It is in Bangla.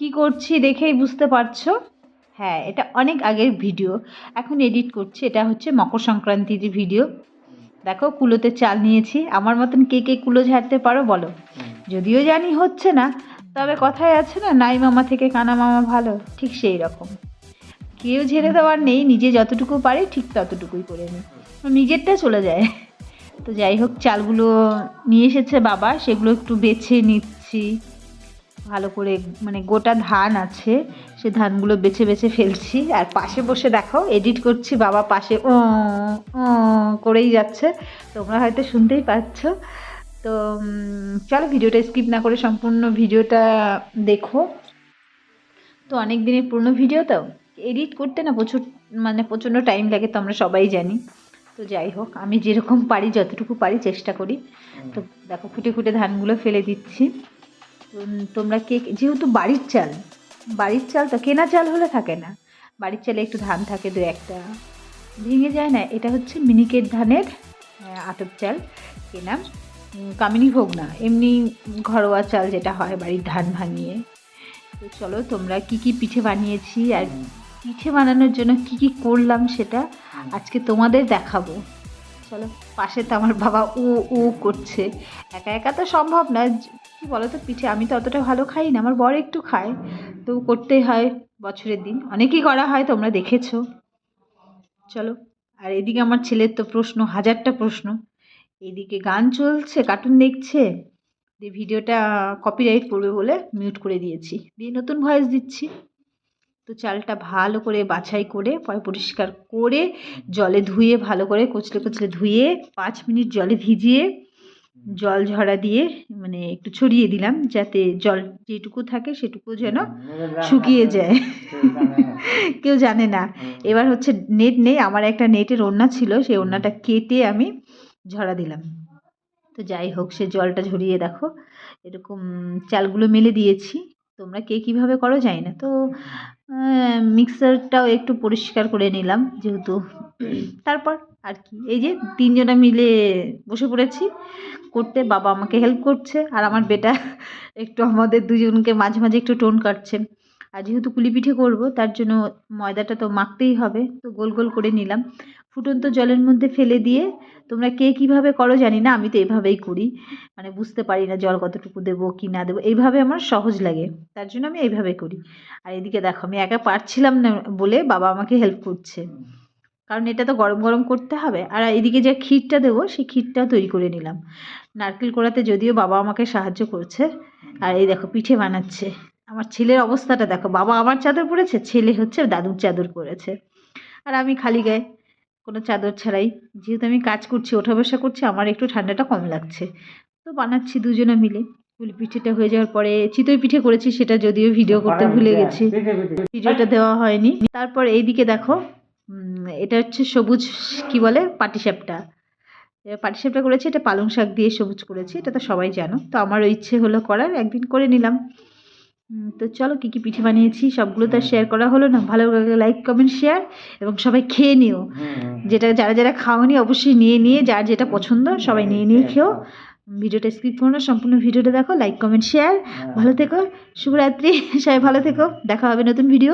কি করছি দেখেই বুঝতে পারছ? হ্যাঁ এটা অনেক আগের ভিডিও। এখন এডিট করছি এটা হচ্ছে মকর সংক্রান্তির ভিডিও। দেখো কুলোতে চাল নিয়েছি। আমার মতন কে কে কুলো ঝাড়তে পারো বলো। যদিও জানি হচ্ছে না তবে কথায় আছে না নাই মামা থেকে কানা মামা ভালো ঠিক সেই রকম। কেউ ঝেড়ে দেওয়ার নেই নিজে যতটুকু পারি ঠিক ততটুকুই করে নিই। নিজেরটা চলে যায়। তো যাই হোক চালগুলো নিয়ে এসেছে বাবা সেগুলো একটু বেছে নিচ্ছি। ভালো করে মানে গোটা ধান আছে, সে ধানগুলো বেছে বেছে ফেলছি। আর পাশে বসে দেখো এডিট করছি, বাবা পাশে ও করেই যাচ্ছে। তোমরা হয়তো শুনতেই পাচ্ছ। তো চলো ভিডিওটা স্কিপ না করে সম্পূর্ণ ভিডিওটা দেখো। তো অনেক দিনের পুরনো ভিডিও তো? এডিট করতে না প্রচুর মানে প্রচণ্ড টাইম লাগে, তো আমরা সবাই জানি। তো যাই হোক, আমি যেরকম পারি, যতটুকু পারি চেষ্টা করি। তো দেখো ফুটে ফুটে ধানগুলো ফেলে দিচ্ছি। তোমরা কে যেহেতু বাড়ির চাল বাড়ির চাল তো কেনা চাল হলে থাকে না। বাড়ির চালে একটু ধান থাকে দু একটা। ভেঙে যায় না এটা হচ্ছে মিনিকেট ধানের আতপ চাল কেনা। কামিনী ভোগ না এমনি ঘরোয়া চাল যেটা হয় বাড়ির ধান ভাঙিয়ে। তো চলো তোমরা কি কি পিঠে বানিয়েছি আর পিঠে বানানোর জন্য কি কি করলাম সেটা আজকে তোমাদের দেখাবো। চলো, পাশে তো আমার বাবা উ উ করছে। একা একা তো সম্ভব না কি বলো তো পিঠে আমি তো অতটা ভালো খাই না আমার বর একটু খায়। তো করতেই হয় বছরের দিন। অনেকই করা হয়, তোমরা দেখেছ। চলো, আর এদিকে আমার ছেলের তো প্রশ্ন, হাজারটা প্রশ্ন। এদিকে গান চলছে কার্টুন দেখছে। দিয়ে ভিডিওটা কপিরাইট করবে বলে মিউট করে দিয়েছি। দিয়ে নতুন ভয়েস দিচ্ছি। তো চালটা ভালো করে বাছাই করে পরে পরিষ্কার করে জলে ধুয়ে ভালো করে কচলে কচলে ধুয়ে পাঁচ মিনিট জলে ভিজিয়ে জল ঝরা দিয়ে মানে একটু ছড়িয়ে দিলাম যাতে জল যেটুকু থাকে সেটুকু যেন শুকিয়ে যায়। কেউ জানে না। এবার হচ্ছে নেট নেই আমার একটা নেটের ওড়না ছিল সেই ওড়নাটা কেটে আমি ঝরা দিলাম। তো যাই হোক সে জলটা ঝরিয়ে দেখো এরকম চালগুলো মেলে দিয়েছি। তোমরা কে কীভাবে করো জানি না। তো মিক্সারটাও একটু পরিষ্কার করে নিলাম যেহেতু। তারপর আর কি, এই যে তিনজনে মিলে বসে পড়েছি। করতে বাবা আমাকে হেল্প করছে আর আমার বেটা একটু আমাদের দুজনকে মাঝে মাঝে একটু টোন কাটছে। আর যেহেতু কুলি পিঠে করব, তার জন্য ময়দাটা তো মাখতেই হবে। তো গোল গোল করে নিলাম। ফুটন্ত জলের মধ্যে ফেলে দিয়ে তোমরা কে কীভাবে করো জানি না, আমি তো এভাবেই করি। মানে বুঝতে পারি না জল কতটুকু দেবো, কি না দেবো, এইভাবে আমার সহজ লাগে। তার জন্য আমি এইভাবে করি। আর এদিকে দেখো, আমি একা পারছিলাম না বলে বাবা আমাকে হেল্প করছে। কারণ এটা তো গরম গরম করতে হবে। আর এদিকে যে ক্ষীরটা দেবো, সেই ক্ষীরটাও তৈরি করে নিলাম। নারকেল কোড়াতে যদিও বাবা আমাকে সাহায্য করছে। আর এই দেখো, পিঠে বানাচ্ছে। আমার ছেলের অবস্থাটা দেখো, বাবা আমার চাদর পরেছে, ছেলে হচ্ছে দাদুর চাদর পরেছে। আর আমি খালি গায়ে কোনো চাদর ছাড়াই। যেহেতু আমি কাজ করছি ওঠা বসা করছি আমার একটু ঠান্ডাটা কম লাগছে। তো বানাচ্ছি দুজনে মিলে। কুলি পিঠেটা হয়ে যাওয়ার পরে চিতই পিঠে করেছি সেটা যদিও ভিডিও করতে ভুলে গেছি। ভিডিওটা দেওয়া হয়নি। তারপর এইদিকে দেখো এটা হচ্ছে সবুজ কি বলে পাটিসাপটা। পাটিসাপটা করেছি এটা পালং শাক দিয়ে সবুজ করেছি এটা তো সবাই জানো। তো আমারও ইচ্ছে হলো করার একদিন করে নিলাম। তো চলো কী কী পিঠে বানিয়েছি সবগুলো তো আর শেয়ার করা হলো না। ভালো লাইক কমেন্ট শেয়ার এবং সবাই খেয়ে নিও। যেটা যারা যারা খাওনি অবশ্যই নিয়ে নিয়ে যার যেটা পছন্দ সবাই নিয়ে নিয়ে খেও। ভিডিওটা স্কিপ করো না সম্পূর্ণ ভিডিওটা দেখো লাইক কমেন্ট শেয়ার ভালো থেকো শুভরাত্রি সবাই ভালো থেকো দেখা হবে নতুন ভিডিও